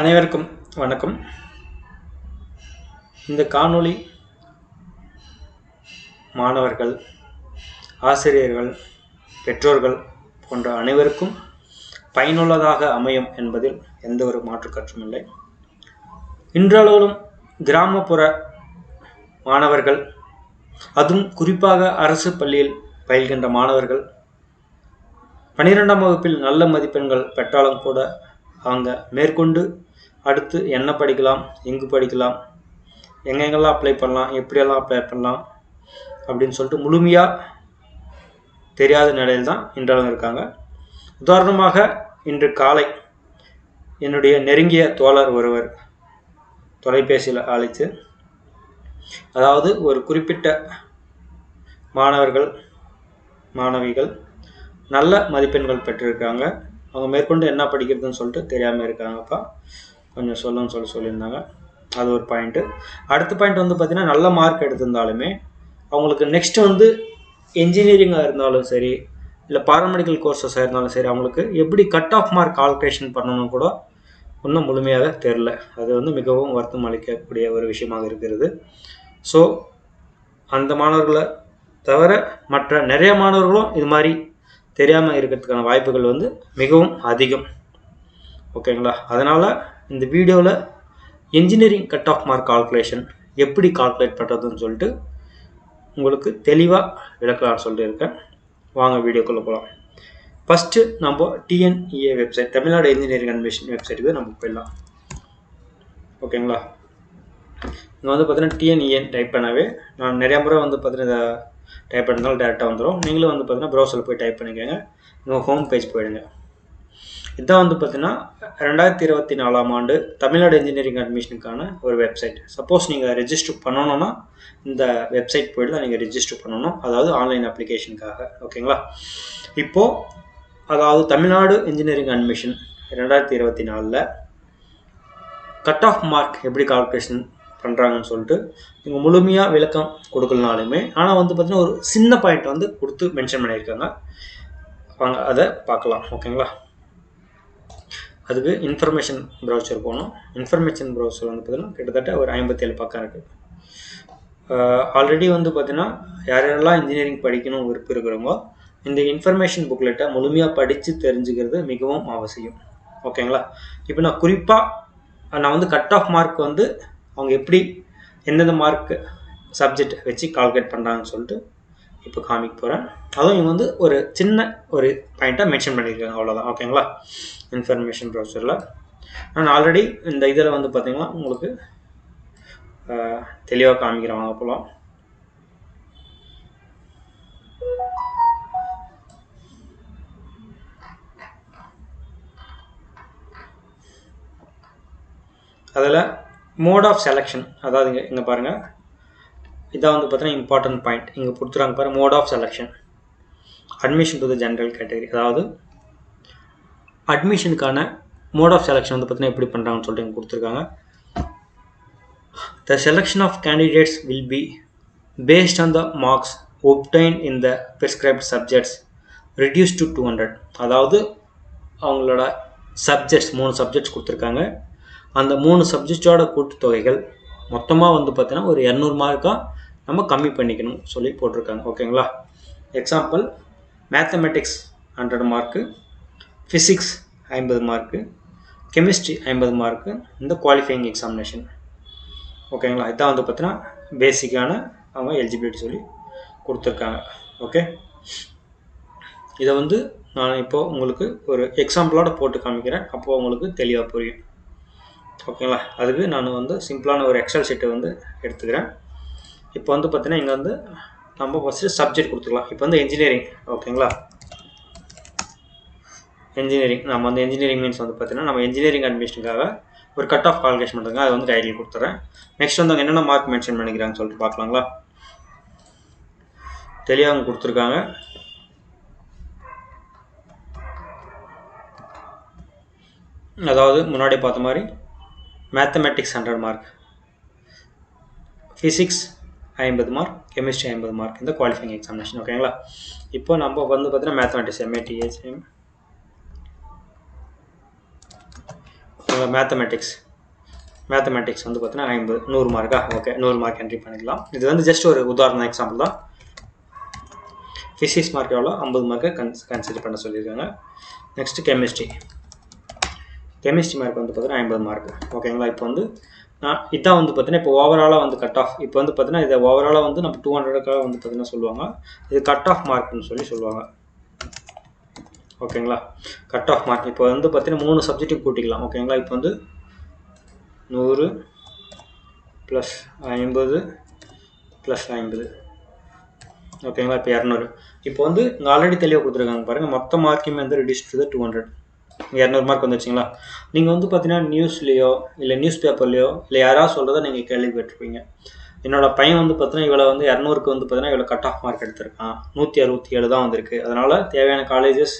அனைவருக்கும் வணக்கம். இந்த காணொளி மாணவர்கள் ஆசிரியர்கள் பெற்றோர்கள் போன்ற அனைவருக்கும் பயனுள்ளதாக அமையும் என்பதில் எந்த ஒரு மாற்று கற்றும் இல்லை. இன்றளவிலும் கிராமப்புற மாணவர்கள் அதுவும் குறிப்பாக அரசு பள்ளியில் பயில்கின்ற மாணவர்கள் பனிரெண்டாம் வகுப்பில் நல்ல மதிப்பெண்கள் பெற்றாலும் கூட அவங்க மேற்கொண்டு அடுத்து என்ன படிக்கலாம் எங்கு படிக்கலாம் எங்கெங்கெல்லாம் அப்ளை பண்ணலாம் எப்படியெல்லாம் அப்ளை பண்ணலாம் அப்படின்னு சொல்லிட்டு முழுமையாக தெரியாத நிலையில் தான் இன்றளவும் இருக்காங்க. உதாரணமாக இன்று காலை என்னுடைய நெருங்கிய தோழர் ஒருவர் தொலைபேசியில் அழைத்து அதாவது ஒரு குறிப்பிட்ட மாணவர்கள் மாணவிகள் நல்ல மதிப்பெண்கள் பெற்றிருக்காங்க. அவங்க மேற்கொண்டு என்ன படிக்கிறதுன்னு சொல்லிட்டு தெரியாமல் இருக்காங்கப்பா. கொஞ்சம் சொல்லுன்னு சொல்லி சொல்லியிருந்தாங்க. அது ஒரு பாயிண்ட்டு அடுத்த பாயிண்ட் வந்து பார்த்திங்கன்னா நல்ல மார்க் எடுத்திருந்தாலுமே அவங்களுக்கு நெக்ஸ்ட் வந்து என்ஜினியரிங்காக இருந்தாலும் சரி இல்லை பாராமெடிக்கல் கோர்சஸாக இருந்தாலும் சரி அவங்களுக்கு எப்படி கட் ஆஃப் மார்க் கால்குலேஷன் பண்ணணும் கூட இன்னும் முழுமையாக தெரில அது வந்து மிகவும் வருத்தம் அளிக்கக்கூடிய ஒரு விஷயமாக இருக்கிறது. ஸோ அந்த மாணவர்களை தவிர மற்ற நிறைய மாணவர்களும் இது மாதிரி தெரியாமல் இருக்கிறதுக்கான வாய்ப்புகள் வந்து மிகவும் அதிகம். ஓகேங்களா? அதனால் இந்த வீடியோவில் engineering cut off mark calculation எப்படி கால்குலேட் பண்ணுறதுன்னு சொல்லிட்டு உங்களுக்கு தெளிவாக விளக்கலாம்னு சொல்லியிருக்கேன் இருக்கேன். வாங்க வீடியோக்குள்ளே போகலாம் ஃபஸ்ட்டு நம்ம TNEA website Tamil Nadu engineering admission வெப்சைட்டுக்கு நம்ம போயிடலாம். ஓகேங்களா? இங்கே வந்து பார்த்தீங்கன்னா டிஎன்இஎன் டைப் பண்ணவே நான் நிறையா முறை வந்து பார்த்தீங்கன்னா டைப் பண்ணாலும் டேரெக்டாக வந்துடும் நீங்களும் வந்து பார்த்தீங்கன்னா ப்ரௌசரில் போய் டைப் பண்ணிக்கோங்க. உங்கள் ஹோம் பேஜ் போயிடுங்க. இதுதான் வந்து பார்த்தீங்கன்னா ரெண்டாயிரத்தி இருபத்தி நாலாம் ஆண்டு தமிழ்நாடு இன்ஜினியரிங் அட்மிஷனுக்கான ஒரு வெப்சைட் சப்போஸ் நீங்கள் ரெஜிஸ்டர் பண்ணணும்னா இந்த வெப்சைட் போய்ட்டு தான் நீங்கள் ரெஜிஸ்டர் பண்ணணும். அதாவது ஆன்லைன் அப்ளிகேஷனுக்காக ஓகேங்களா இப்போது அதாவது தமிழ்நாடு இன்ஜினியரிங் அட்மிஷன் ரெண்டாயிரத்தி இருபத்தி நாலில் கட் ஆஃப் மார்க் எப்படி கால்குலேஷன் பண்ணுறாங்கன்னு சொல்லிட்டு இவங்க முழுமையாக விளக்கம் கொடுக்கலனாலுமே ஆனால் வந்து பார்த்திங்கன்னா ஒரு சின்ன பாயிண்ட் வந்து கொடுத்து மென்ஷன் பண்ணியிருக்காங்க. வாங்க அதை பார்க்கலாம் ஓகேங்களா? அதுக்கு இன்ஃபர்மேஷன் ப்ரௌசர் போகணும். இன்ஃபர்மேஷன் ப்ரௌசர் வந்து பார்த்திங்கன்னா கிட்டத்தட்ட ஒரு ஐம்பத்தேழு பக்கம் இருக்குது ஆல்ரெடி வந்து பார்த்திங்கன்னா யார் யாரெல்லாம் இன்ஜினியரிங் படிக்கணும் விருப்பம் இருக்கிறவங்க இந்த இன்ஃபர்மேஷன் புக்லெட்டை முழுமையாக படித்து தெரிஞ்சுக்கிறது மிகவும் அவசியம். ஓகேங்களா? இப்போ நான் குறிப்பாக நான் வந்து கட் ஆஃப் மார்க் வந்து அவங்க எப்படி எந்தெந்த மார்க் சப்ஜெக்ட் வச்சு கால்குலேட் பண்ணுறாங்கன்னு சொல்லிட்டு இப்போ காமிக்க போகிறேன் அதுவும் இவங்க வந்து ஒரு சின்ன ஒரு பாயிண்ட்டாக மென்ஷன் பண்ணியிருக்காங்க. அவ்வளோதான் ஓகேங்களா இன்ஃபர்மேஷன் ப்ரௌசரில் நான் ஆல்ரெடி இந்த இதில் வந்து பார்த்திங்கன்னா உங்களுக்கு தெளிவாக காமிக்கிறேன். வாங்க போகலாம் அதில் மோட் ஆஃப் செலெக்ஷன் அதாவது இங்கே இங்கே பாருங்கள் இதான் வந்து பார்த்தீங்கன்னா இம்பார்ட்டன்ட் பாயிண்ட் இங்கே கொடுத்துறாங்க பாருங்கள் mode of selection admission to the general category அதாவது அட்மிஷனுக்கான மோட் ஆஃப் செலெக்ஷன் வந்து பார்த்தீங்கன்னா எப்படி பண்ணுறாங்கன்னு சொல்லிட்டு இங்கே கொடுத்துருக்காங்க. The selection of candidates will be based on the marks obtain in the prescribed subjects reduce to two hundred அதாவது அவங்களோட சப்ஜெக்ட்ஸ் மூணு சப்ஜெக்ட்ஸ் கொடுத்துருக்காங்க. அந்த மூணு சப்ஜெக்டோட கூட்டுத்தொகைகள் மொத்தமாக வந்து பார்த்தீங்கன்னா ஒரு இரநூறு மார்க்காக நம்ம கம்மி பண்ணிக்கணும் சொல்லி போட்டிருக்காங்க. ஓகேங்களா example mathematics hundred mark physics ஐம்பது மார்க்கு கெமிஸ்ட்ரி ஐம்பது மார்க்கு இந்த குவாலிஃபையிங் எக்ஸாமினேஷன் ஓகேங்களா இதான் வந்து பார்த்தீங்கன்னா பேசிக்கான அவங்க எலிஜிபிலிட்டி சொல்லி கொடுத்துருக்காங்க. ஓகே இதை வந்து நான் இப்போது உங்களுக்கு ஒரு எக்ஸாம்பிளோட போட்டு காமிக்கிறேன். அப்போது உங்களுக்கு தெளிவாக புரியும். ஓகேங்களா அதுக்கு நான் வந்து சிம்பிளான ஒரு எக்ஸல் ஷீட்டை வந்து எடுத்துக்கிறேன். இப்போ வந்து பார்த்தீங்கன்னா இங்கே வந்து நம்ம ஃபஸ்ட்டு சப்ஜெக்ட் கொடுத்துக்கலாம். இப்போ வந்து இன்ஜினியரிங் ஓகேங்களா இன்ஜினியரிங் நம்ம வந்து இன்ஜினியரிங் மீன்ஸ் வந்து பார்த்தீங்கன்னா நம்ம இன்ஜினியரிங் அட்மிஷனுக்காக ஒரு கட் ஆஃப் குவாலிஃபிகேஷன் பண்ணுறாங்க அதை வந்து கைடில் கொடுத்துறேன். நெக்ஸ்ட் வந்து அவங்க என்னென்ன மார்க் மென்ஷன் பண்ணிக்கிறாங்கன்னு சொல்லிட்டு பார்க்கலாங்களா? தெளிவாக அவங்க கொடுத்துருக்காங்க. அதாவது முன்னாடி பார்த்த மாதிரி மேத்தமெட்டிக்ஸ் ஹண்ட்ரட் மார்க் ஃபிசிக்ஸ் ஐம்பது மார்க் கெமிஸ்ட்ரி ஐம்பது மார்க் இந்த குவாலிஃபைங் எக்ஸாமினேஷன் ஓகேங்களா இப்போ நம்ம வந்து பார்த்தீங்கன்னா மேத்தமெட்டிக்ஸ் எம்ஏடிஹெச்எம் மேத்தமெட்டிக்ஸ் மேத்தமெட்டிக்ஸ் வந்து பார்த்தீங்கன்னா ஐம்பது நூறு மார்க்கா ஓகே நூறு மார்க் என்ட்ரி பண்ணிக்கலாம். இது வந்து ஜஸ்ட் ஒரு உதாரண எக்ஸாம்பிள் தான். ஃபிசிக்ஸ் மார்க் எவ்வளோ? ஐம்பது மார்க்கை கன்ஸ் கன்சிடர் பண்ண சொல்லியிருக்காங்க. நெக்ஸ்ட்டு கெமிஸ்ட்ரி கெமிஸ்ட்ரி மார்க் வந்து பார்த்தீங்கன்னா ஐம்பது மார்க் ஓகேங்களா இப்போ வந்து நான் இதான் வந்து பார்த்தீங்கன்னா இப்போ ஓவராலாக வந்து கட் ஆஃப் இப்போ வந்து பார்த்தீங்கன்னா இதை ஓவராலாக வந்து நம்ம டூ ஹண்ட்ரடுக்காக வந்து பார்த்தீங்கன்னா சொல்லுவாங்க. இது கட் ஆஃப் மார்க்னு சொல்லி சொல்லுவாங்க. ஓகேங்களா கட் ஆஃப் மார்க் இப்போ வந்து பார்த்தீங்கன்னா மூணு சப்ஜெக்ட்டும் கூட்டிக்கலாம். ஓகேங்களா இப்போ வந்து நூறு ப்ளஸ் ஐம்பது ப்ளஸ் ஐம்பது. ஓகேங்களா இப்போ இரநூறு. இப்போ வந்து இங்கே ஆல்ரெடி தெளிவாக கொடுத்துருக்காங்க பாருங்கள் மொத்த மார்க்குமே வந்து ரெடியூஸ் டு டூ ஹண்ட்ரட் இரநூறு மார்க் வந்துச்சுங்களா நீங்கள் வந்து பார்த்தீங்கன்னா நியூஸ்லேயோ இல்லை நியூஸ் பேப்பர்லேயோ இல்லை யாராவது சொல்கிறத நீங்கள் கேள்விப்பட்டிருப்பீங்க. என்னோட பையன் வந்து பார்த்தீங்கன்னா இவ்வளோ வந்து இரநூறுக்கு வந்து பார்த்தீங்கன்னா இவ்வளோ கட் ஆஃப் மார்க் எடுத்திருக்கான். நூற்றி அறுபத்தி ஏழு தான் வந்திருக்கு. அதனால் தேவையான காலேஜஸ்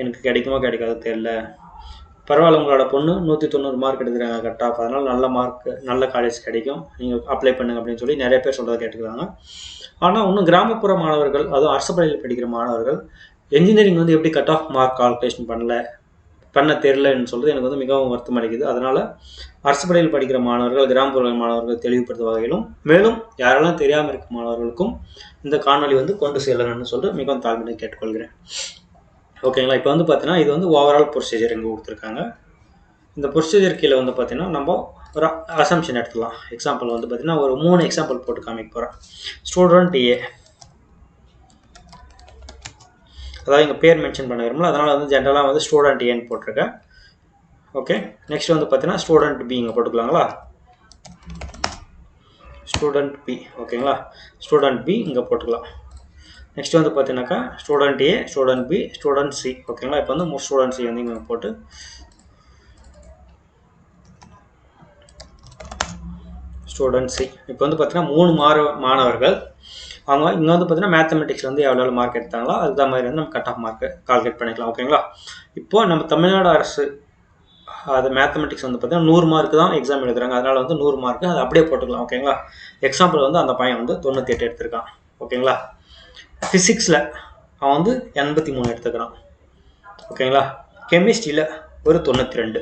எனக்கு கிடைக்குமோ கிடைக்காதோ தெரில பரவாயில்ல உங்களோட பொண்ணு நூற்றி தொண்ணூறு மார்க் எடுத்துருக்காங்க கட் ஆஃப் அதனால் நல்ல மார்க் நல்ல காலேஜ் கிடைக்கும். நீங்கள் அப்ளை பண்ணுங்க அப்படின்னு சொல்லி நிறைய பேர் சொல்கிறத கேட்டுக்கிறாங்க. ஆனால் இன்னும் கிராமப்புற மாணவர்கள் அதுவும் அரசு பள்ளியில் படிக்கிற மாணவர்கள் என்ஜினியரிங் வந்து எப்படி கட் ஆஃப் மார்க் கால்குலேஷன் பண்ணல? பண்ண தெரிலன்னு சொல்கிறது எனக்கு வந்து மிகவும் வருத்தம் அளிக்குது. அதனால் அரசு பள்ளியில் படிக்கிற மாணவர்கள் கிராமப்புற மாணவர்கள் தெளிவுபடுத்த வகையிலும் மேலும் யாரெல்லாம் தெரியாமல் இருக்க மாணவர்களுக்கும் இந்த காணொலி வந்து கொண்டு செல்லணும்னு சொல்லிட்டு மிகவும் தாழ்மையை கேட்டுக்கொள்கிறேன். ஓகேங்களா? இப்போ வந்து பார்த்தீங்கன்னா இது வந்து ஓவரால் ப்ரொசீஜர் இங்கே கொடுத்துருக்காங்க. இந்த ப்ரொசீஜர் கீழே வந்து பார்த்தீங்கன்னா நம்ம ஒரு அசம்ஷன் எடுத்துக்கலாம். எக்ஸாம்பிள் வந்து பார்த்தீங்கன்னா ஒரு மூணு எக்ஸாம்பிள் போட்டு காமிக்க போகிறேன் ஸ்டூடெண்ட் ஏ அதாவது இங்கே பேர் மென்ஷன் பண்ண விரும்பல அதனால் வந்து ஜென்ரலாக வந்து ஸ்டூடெண்ட் ஏன்னு போட்டிருக்கேன் ஓகே நெக்ஸ்ட் வந்து பார்த்தீங்கன்னா ஸ்டூடெண்ட் பி இங்கே போட்டுக்கலாங்களா? ஸ்டூடெண்ட் பி ஓகேங்களா ஸ்டூடெண்ட் பி இங்கே போட்டுக்கலாம். நெக்ஸ்ட் வந்து பார்த்தீங்கன்னாக்கா student A student B student C ஓகேங்களா இப்போ வந்து மூணு ஸ்டூடெண்ட் சி வந்து இங்கே போட்டு ஸ்டூடெண்ட் சி இப்போ வந்து பார்த்தீங்கன்னா மூணு மாணவர்கள் அவங்க இங்கே வந்து பார்த்தீங்கன்னா மேத்தமெட்டிக்ஸ் வந்து எவ்வளோ மார்க் எடுத்தாங்களோ அதுதான் மாதிரி வந்து நம்ம கட் ஆஃப் மார்க்கு கால்குலேட் பண்ணிக்கலாம் ஓகேங்களா இப்போ நம்ம தமிழ்நாடு அரசு அது மேத்தமெட்டிக்ஸ் வந்து பார்த்தீங்கன்னா நூறு மார்க் தான் எக்ஸாம் எழுதுறாங்க. அதனால் வந்து நூறு மார்க் அதை அப்படியே போட்டுக்கலாம் ஓகேங்களா எக்ஸாம்பிள் வந்து அந்த பையன் வந்து தொண்ணூற்றி எட்டு எடுத்திருக்கான் ஓகேங்களா ஃபிசிக்ஸில் அவன் வந்து எண்பத்தி மூணு எடுத்துக்கிறான் ஓகேங்களா கெமிஸ்ட்ரியில் ஒரு தொண்ணூற்றி ரெண்டு.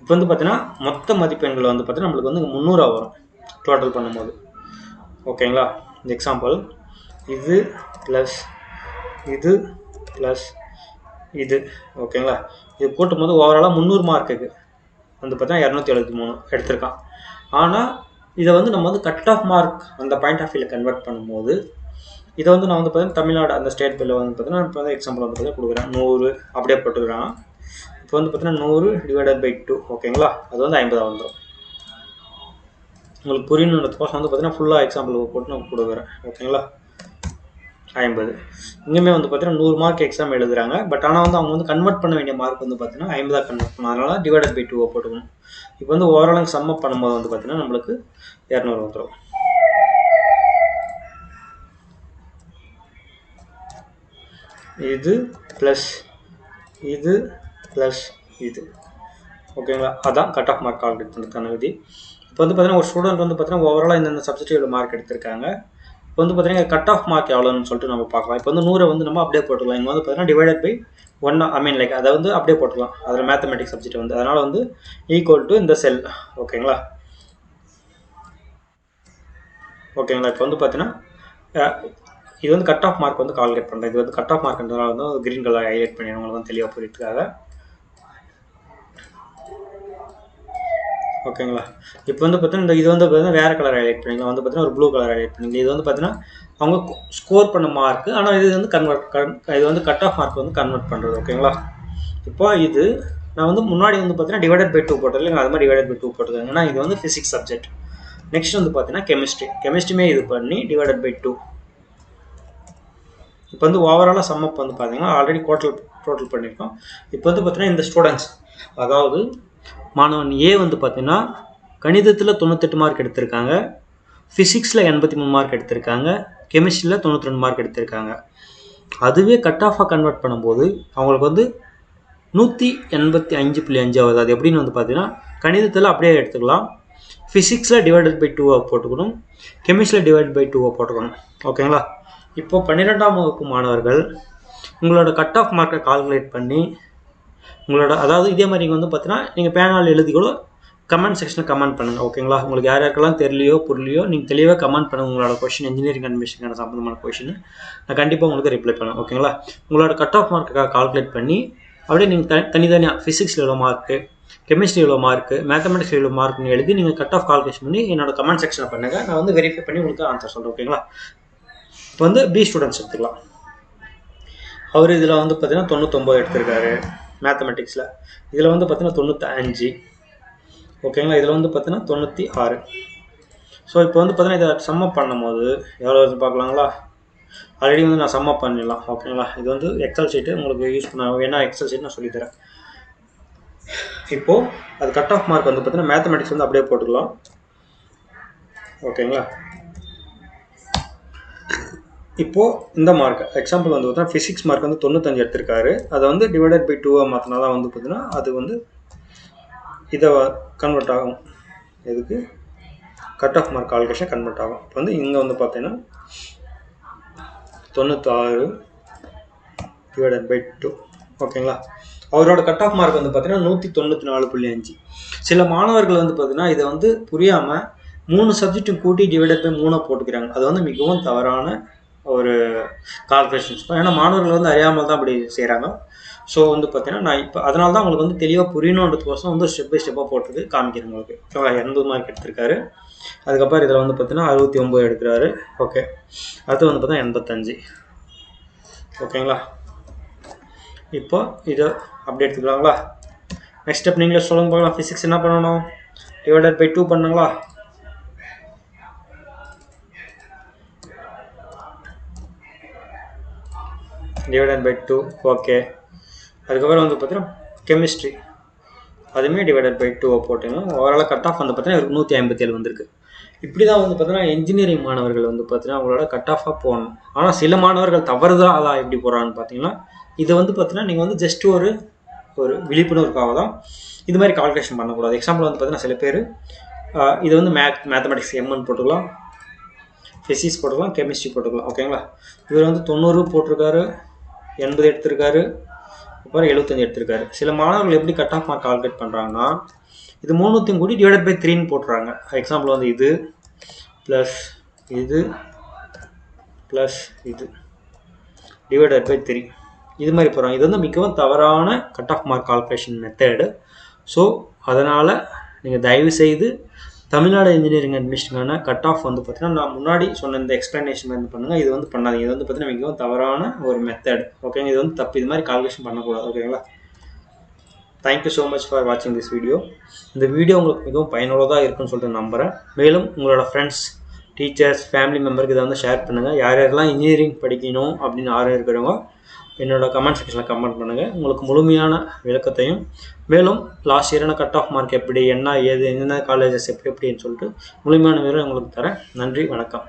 இப்போ வந்து பார்த்தீங்கன்னா மொத்த மதிப்பெண்கள் வந்து பார்த்தீங்கன்னா நம்மளுக்கு வந்து முந்நூறுவா வரும் டோட்டல் பண்ணும்போது ஓகேங்களா எக்ஸாம்பிள் இது ப்ளஸ் இது ப்ளஸ் இது. ஓகேங்களா இது கூட்டும்போது ஓவராலாக முந்நூறு மார்க்குக்கு வந்து பார்த்தா இரநூத்தி எழுபத்தி மூணு எடுத்திருக்கான். ஆனால் இதை வந்து நம்ம வந்து கட் ஆஃப் மார்க் அந்த பாயிண்ட் ஆஃப் வியூவில் கன்வெர்ட் பண்ணும்போது இதை வந்து நான் வந்து பார்த்தீங்கன்னா தமிழ்நாடு அந்த ஸ்டேட் பில்லில் வந்து பார்த்தீங்கன்னா இப்போ வந்து எக்ஸாம்பிள் வந்து பார்த்தீங்கன்னா கொடுக்குறேன். நூறு அப்படியே போட்டுக்கிறான். இப்போ வந்து பார்த்தீங்கன்னா நூறு டிவைடட் பை டூ ஓகேங்களா அது வந்து ஐம்பதாக வந்துடும் உங்களுக்கு புரியணுன்றதுக்கோசம் வந்து பார்த்தீங்கன்னா ஃபுல்லாக எக்ஸாம்பிள் போட்டு நான் கொடுக்குறேன். ஓகேங்களா ஐம்பது. இங்கேயுமே வந்து பார்த்தீங்கன்னா நூறு மார்க் எக்ஸாம் எழுதுறாங்க. பட் ஆனால் வந்து அவங்க வந்து கன்வெர்ட் பண்ண வேண்டிய மார்க் வந்து பார்த்தீங்கன்னா ஐம்பதாக கன்வெர்ட் பண்ண அதனால டிவைடட் பை டூவை போட்டுக்கணும். இப்போ வந்து ஓவராலாக சம்மப் பண்ணும்போது வந்து பார்த்தீங்கன்னா நம்மளுக்கு இரநூறு வந்துடும் இது ப்ளஸ் இது ப்ளஸ் இது. ஓகேங்களா அதான் கட் ஆஃப் மார்க் கால்குலேட் பண்ணுறதுக்கான விதி. இப்போ வந்து பார்த்தீங்கன்னா ஒரு ஸ்டூடெண்ட் வந்து பார்த்தீங்கன்னா ஓவராலாக இந்தந்த சப்ஜெக்ட் எவ்வளோ மார்க் எடுத்திருக்காங்க. இப்போ வந்து பார்த்தீங்கன்னா கட் ஆஃப் மார்க் எவ்வளோன்னு சொல்லிட்டு நம்ம பார்க்கலாம். இப்போ வந்து நூறை வந்து நம்ம அப்படியே போட்டுக்கலாம். இங்கே வந்து பார்த்தீங்கன்னா divided by one I mean like அதை வந்து அப்படியே போட்டுக்கலாம். அதில் மேத்தமெட்டிக்ஸ் சப்ஜெக்ட் வந்து. அதனால் வந்து ஈக்குவல் டு இந்த செல் ஓகேங்களா ஓகேங்களா இப்போ வந்து பார்த்தீங்கன்னா இது வந்து கட் ஆஃப் மார்க் வந்து கால்குலேட் பண்ணுறேன் இது வந்து கட் ஆஃப் மார்க்ன்றதுனால வந்து க்ரீன் கலர் ஹைலைட் பண்ணி உங்களுக்கு வந்து தெளிவாக புரியறதுக்காக. ஓகேங்களா? இப்போ வந்து பார்த்தீங்கன்னா இந்த இது வந்து பார்த்தீங்கன்னா வேறு கலர் ஹைலைட் பண்ணிக்கலாம். வந்து பார்த்தீங்கன்னா ஒரு ப்ளூ கலர் ஹைலைட் பண்ணிக்கலாம். இது வந்து பார்த்தீங்கன்னா அவங்க ஸ்கோர் பண்ண மார்க்கு ஆனால் இது வந்து கன்வெர்ட் இது வந்து கட் ஆஃப் மார்க் வந்து கன்வெர்ட் பண்ணுறது ஓகேங்களா? இப்போ இது நான் வந்து முன்னாடி வந்து பார்த்தீங்கன்னா டிவைடட் பை டூ போட்டதில்லை அது மாதிரி டிவைடட் பை டூ போட்டது. ஏன்னா இது வந்து ஃபிசிக்ஸ் சப்ஜெக்ட் நெக்ஸ்ட் வந்து பார்த்தீங்கன்னா கெமிஸ்ட்ரி கெமிஸ்ட்ரியுமே இது பண்ணி டிவைடட் பை டூ இப்போ வந்து ஓவராலாக சம்மப் வந்து பார்த்தீங்கன்னா ஆல்ரெடி டோட்டல் டோட்டல் பண்ணியிருக்கோம் இப்போ வந்து பார்த்தீங்கன்னா இந்த ஸ்டூடெண்ட்ஸ் அதாவது மாணவன் ஏ வந்து பார்த்தீங்கன்னா கணிதத்தில் தொண்ணூத்தெட்டு மார்க் எடுத்திருக்காங்க. ஃபிசிக்ஸில் எண்பத்தி மூணு மார்க் எடுத்திருக்காங்க. கெமிஸ்ட்ரியில் தொண்ணூற்றி ரெண்டு மார்க் எடுத்திருக்காங்க. அதுவே கட் ஆஃபாக கன்வெர்ட் பண்ணும்போது அவங்களுக்கு வந்து நூற்றி எண்பத்தி அஞ்சு புள்ளி அஞ்சு ஆகுது. அது எப்படின்னு வந்து பார்த்தீங்கன்னா கணிதத்தில் அப்படியே எடுத்துக்கலாம். ஃபிசிக்ஸில் டிவைடட் பை டூவை போட்டுக்கணும். கெமிஸ்ட்ரியில் டிவைட் பை டூவை போட்டுக்கணும். ஓகேங்களா இப்போ பன்னிரெண்டாம் வகுப்பு மாணவர்கள் உங்களோட கட் ஆஃப் மார்க்கை கால்குலேட் பண்ணி உங்களோட அதாவது இதே மாதிரி நீங்கள் வந்து பார்த்தீங்கன்னா நீங்கள் பேனால் எழுதி கூட கமெண்ட் செக்ஷனில் கமெண்ட் பண்ணுங்கள் ஓகேங்களா உங்களுக்கு யார் யாருக்கெல்லாம் தெரியலையோ புரியலையோ நீங்கள் தெளிவாக கமெண்ட் பண்ணுங்கள் உங்களோட கொஷின் இன்ஜினியரிங் அட்மிஷனுக்கான சம்மந்தமான கொஷின் நான் கண்டிப்பாக உங்களுக்கு ரிப்ளை பண்ணுவேன் ஓகேங்களா உங்களோட கட் ஆஃப் மார்க்குக்காக கால்குலேட் பண்ணி அப்படியே நீங்கள் தனி தனித்தனியாக ஃபிசிக்ஸில் எவ்வளோ மார்க்கு கெமிஸ்ட்ரி எவ்வளோ மார்க்கு மேத்தமெட்டிக்ஸ் எவ்வளோ மார்க்னு எழுதி நீங்கள் கட் ஆஃப் கால்குலேஷன் பண்ணி என்னோட கமெண்ட் செக்ஷனில் பண்ணுங்கள் நான் வந்து வெரிஃபை பண்ணி உங்களுக்கு ஆன்சர் சொல்கிறேன் ஓகேங்களா இப்போ வந்து பி ஸ்டூடெண்ட்ஸ் எடுத்துக்கலாம். அவர் இதில் வந்து பார்த்தீங்கன்னா தொண்ணூத்தொம்பது எடுத்திருக்காரு. மேத்தமெட்டிக்ஸில் இதில் வந்து பார்த்தீங்கன்னா தொண்ணூற்றி அஞ்சு ஓகேங்களா இதில் வந்து பார்த்தீங்கன்னா தொண்ணூற்றி ஆறு ஸோ இப்போ வந்து பார்த்தீங்கன்னா இதை சம்மப் பண்ணும்போது எவ்வளோ பார்க்கலாங்களா? ஆல்ரெடி வந்து நான் சம்மப் பண்ணிடலாம். ஓகேங்களா இது வந்து எக்ஸல் ஷீட்டு உங்களுக்கு யூஸ் பண்ண வேணா எக்ஸல் ஷீட் நான் சொல்லித்தரேன் இப்போது அது கட் ஆஃப் மார்க் வந்து பார்த்தீங்கன்னா மேத்தமெட்டிக்ஸ் வந்து அப்படியே போட்டுக்கலாம். ஓகேங்களா இப்போது இந்த மார்க் எக்ஸாம்பிள் வந்து பார்த்தீங்கன்னா ஃபிசிக்ஸ் மார்க் வந்து தொண்ணூத்தஞ்சு எடுத்திருக்காரு. அதை வந்து டிவைடட் பை டூவாக மாற்றினா தான் வந்து பார்த்தீங்கன்னா அது வந்து இதை கன்வெர்ட் ஆகும். இதுக்கு cut off mark calculation convert ஆகும். இப்போ வந்து இங்கே வந்து பார்த்தீங்கன்னா தொண்ணூத்தாறு டிவைடட் பை டூ ஓகேங்களா அவரோட கட் ஆஃப் மார்க் வந்து பார்த்தீங்கன்னா நூற்றி தொண்ணூற்றி நாலு புள்ளி அஞ்சு. சில மாணவர்கள் வந்து பார்த்தீங்கன்னா இதை வந்து புரியாமல் மூணு சப்ஜெக்ட்டும் கூட்டி டிவைடட் பை மூணை போட்டுக்கிறாங்க. அது வந்து மிகவும் தவறான ஒரு கால்குலேஷன்ஸ் ஏன்னா மாணவர்கள் வந்து அறியாமல் தான் அப்படி செய்கிறாங்க ஸோ வந்து பார்த்தீங்கன்னா நான் இப்போ அதனால தான் உங்களுக்கு வந்து தெளிவாக புரியணுன்றதுக்கோசம் வந்து ஸ்டெப் பை ஸ்டெப்பாக போட்டுருக்கு காமிக்கிறேன் உங்களுக்கு. ஓகேங்களா எண்பது மார்க் எடுத்திருக்காரு. அதுக்கப்புறம் இதில் வந்து பார்த்தீங்கன்னா அறுபத்தி ஒம்பது எடுக்கிறாரு. ஓகே அடுத்து வந்து பார்த்தீங்கன்னா எண்பத்தஞ்சு. ஓகேங்களா இப்போ இதை அப்படி எடுத்துக்கலாங்களா? நெக்ஸ்ட் ஸ்டெப் நீங்களே சொல்லுங்க பார்க்கலாம். ஃபிசிக்ஸ் என்ன பண்ணணும்? டிவைடட் பை டூ பண்ணுங்களா? டிவைடட் பை டூ ஓகே அதுக்கப்புறம் வந்து பார்த்தீங்கன்னா கெமிஸ்ட்ரி அதுவுமே டிவைடட் பை டூவை போட்டிங்கன்னா ஓவரால் கட் ஆஃப் வந்து பார்த்தீங்கன்னா நூற்றி ஐம்பத்தி ஏழு வந்திருக்கு. இப்படி தான் வந்து பார்த்தீங்கன்னா இன்ஜினியரிங் மாணவர்கள் வந்து பார்த்தீங்கன்னா அவங்களோட கட் ஆஃபாக போகணும் ஆனால் சில மாணவர்கள் தவறுதலாக எப்படி போகிறான்னு பார்த்தீங்கன்னா இதை வந்து பார்த்தீங்கன்னா நீங்கள் வந்து ஜஸ்ட் ஒரு ஒரு விழிப்புணர்வுக்காக தான் இது மாதிரி கால்குலேஷன் பண்ணக்கூடாது. எக்ஸாம்பிள் வந்து பார்த்தீங்கன்னா சில பேர் இது வந்து மேத் மேத்தமெட்டிக்ஸ் எம்என் போட்டுக்கலாம். ஃபிசிக்ஸ் போட்டுக்கலாம் கெமிஸ்ட்ரி போட்டுக்கலாம். ஓகேங்களா இவர் வந்து தொண்ணூறு போட்டிருக்காரு. எண்பது எடுத்திருக்காரு. அப்புறம் எழுபத்தஞ்சு எடுத்திருக்காரு. சில மாணவர்கள் எப்படி கட் ஆஃப் மார்க் கால்குலேட் பண்ணுறாங்கன்னா இது மூணுத்தையும் கூடி டிவைடட் பை த்ரீன்னு போட்டுறாங்க. எக்ஸாம்பிள் வந்து இது ப்ளஸ் இது ப்ளஸ் இது. டிவைடட் பை த்ரீ இது மாதிரி போகிறாங்க இது வந்து மிகவும் தவறான cut off mark calculation method so அதனால் நீங்கள் தயவு செய்து தமிழ்நாடு இன்ஜினியரிங் அட்மிஷனுக்கான கட் ஆஃப் வந்து பார்த்தீங்கன்னா நான் முன்னாடி சொன்ன இந்த எக்ஸ்ப்ளனேஷன் வந்து பண்ணுங்கள் இது வந்து பண்ணாதீங்க. இது வந்து பார்த்தீங்கன்னா மிகவும் தவறான ஒரு மெத்தட் ஓகேங்க இது வந்து தப்பு. இது மாதிரி கால்குலேஷன் பண்ணக்கூடாது. ஓகேங்களா thank you so much for வாட்சிங் திஸ் வீடியோ இந்த வீடியோ உங்களுக்கு மிகவும் பயனுள்ளதாக இருக்குன்னு சொல்லிட்டு நம்புகிறேன் மேலும் உங்களோட ஃப்ரெண்ட்ஸ் டீச்சர்ஸ் ஃபேமிலி மெம்பருக்கு இதை வந்து ஷேர் பண்ணுங்கள் யார் யாரெல்லாம் இன்ஜினியரிங் படிக்கணும் அப்படின்னு ஆர்வம் இருக்கிறவங்க என்னோட கமெண்ட் செக்ஷனில் கமெண்ட் பண்ணுங்கள் உங்களுக்கு முழுமையான விளக்கத்தையும். மேலும் லாஸ்ட் இயரான கட் ஆஃப் மார்க் எப்படி என்ன ஏது என்னென்ன காலேஜஸ் எப்படி எப்படின்னு சொல்லிட்டு முழுமையான விவரம் உங்களுக்கு தரேன். நன்றி வணக்கம்.